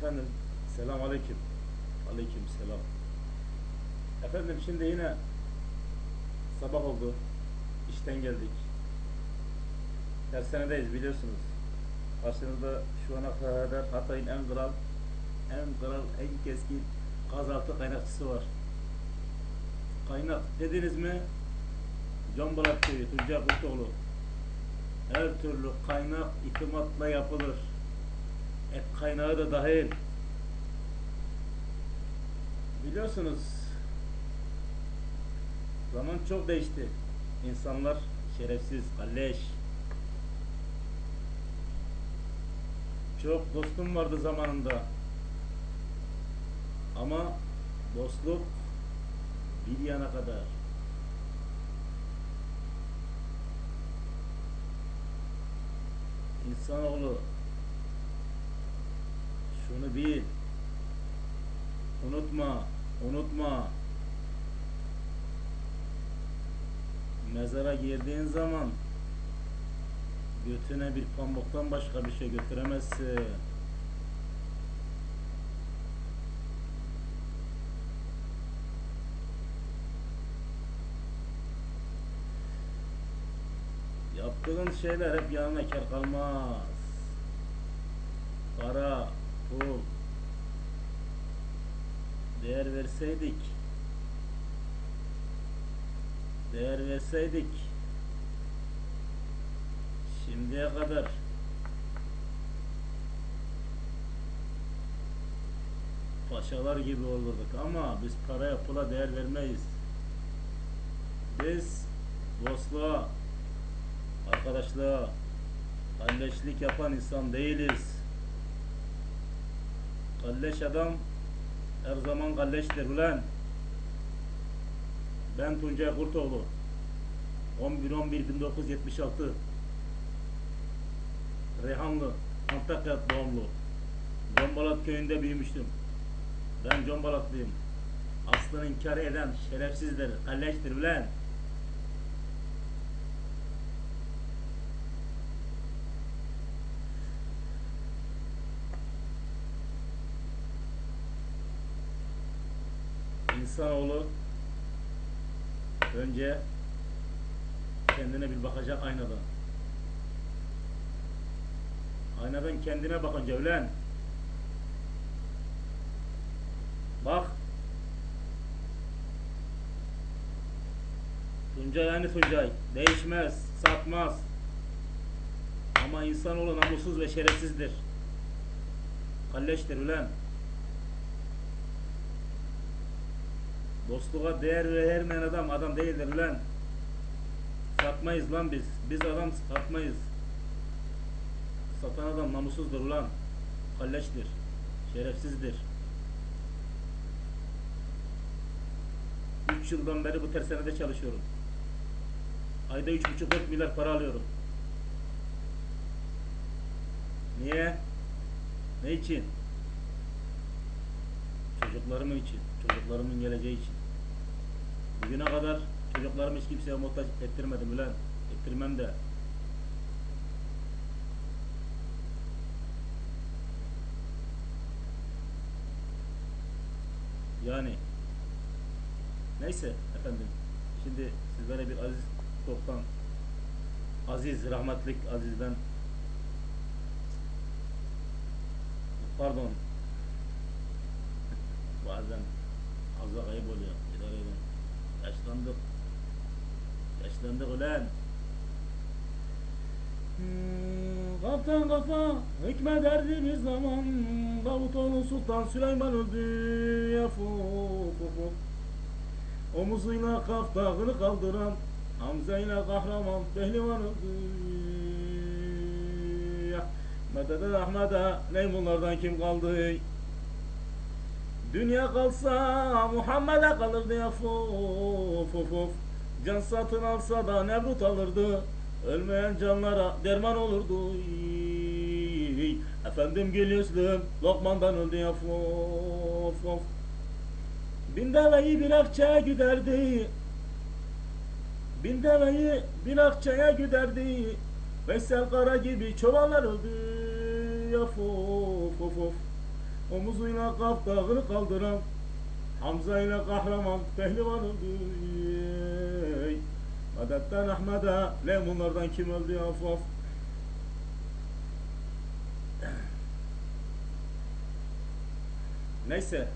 Efendim, selam aleyküm. Aleyküm selam. Efendim şimdi yine sabah oldu. İşten geldik. Tersanedeyiz biliyorsunuz. Karşınızda şu ana kadar Hatay'ın en kral, en kral, en keskin gazaltı kaynakçısı var. Kaynak dediniz mi? Can Balat Köyü, Kurtoğlu. Her türlü kaynak itimatla yapılır. Et kaynağı da dahil. Biliyorsunuz zaman çok değişti. İnsanlar şerefsiz, kalleş. Çok dostum vardı zamanında. Ama dostluk bir yana kadar. İnsanoğlu şunu bil. Unutma, unutma. Mezara girdiğin zaman götüne bir pamuktan başka bir şey götüremezsin. Yaptığın şeyler hep yanına kar kalmaz. Para, pul, değer verseydik, değer verseydik, şimdiye kadar paşalar gibi olurduk ama biz paraya pula değer vermeyiz. Biz dostluğa, arkadaşlığa, kardeşlik yapan insan değiliz. Kalleş adam her zaman kalleştir ulan. Ben Tuncay Kurtoğlu. 11-11-1976 Reyhanlı, Antakya doğumlu. Combalat köyünde büyümüştüm. Ben Combalatlıyım. Aslını inkar eden şerefsizdir, kalleştir ulan. İnsanoğlu önce kendine bir bakacak aynadan. Aynadan kendine bakınca ölen. Bak. Tuncay aynı Tuncay. Değişmez, satmaz. Ama insanoğlu namussuz ve şerefsizdir. Kalleştir ulan. Dostluğa değer vermeyen adam adam değildir lan. Satmayız lan biz. Biz adam satmayız. Satan adam namussuzdur lan. Kalleştir. Şerefsizdir. 3 yıldan beri bu tersanede çalışıyorum. Ayda 3,5-4 milyar para alıyorum. Niye? Ne için? Çocuklarımın için. Çocuklarımın geleceği için. Bugüne kadar çocuklarımı hiç kimseye muhtaç ettirmedim ulan. Ettirmem de. Yani neyse efendim. Şimdi sizlere bir Aziz Toptan Aziz rahmetlik Aziz'den pardon fazla kayıp oluyor. İdare edin. Yaşlandık. Yaşlandık ulan. Hmm, Kaptan kafa hükmederdi bir zaman Davutoğlu Sultan Süleyman öldü ya fu fu fu Omuzuyla kaftağını kaldıran Hamza ile kahraman pehlivan öldü ya Medede Ahmet'e ney bunlardan kim kaldı Dünya kalsa Muhammed'e kalırdı ya fuf fuf fuf Can satın alsa da Nebrut alırdı? Ölmeyen canlara derman olurdu. Efendim gül yüzlüm Lokman'dan öldü ya fuf fuf Bin deveyi bir akçaya güderdi. Bin deveyi bir akçaya güderdi. Veysel Kara gibi çobanlar öldü ya fuf fuf fuf Omuzuyla Kaf dağını kaldıran Hamza ile kahraman pehlivan öldü ey. Medetten Ahmet'e Lemunlardan kim öldü ya af af Neyse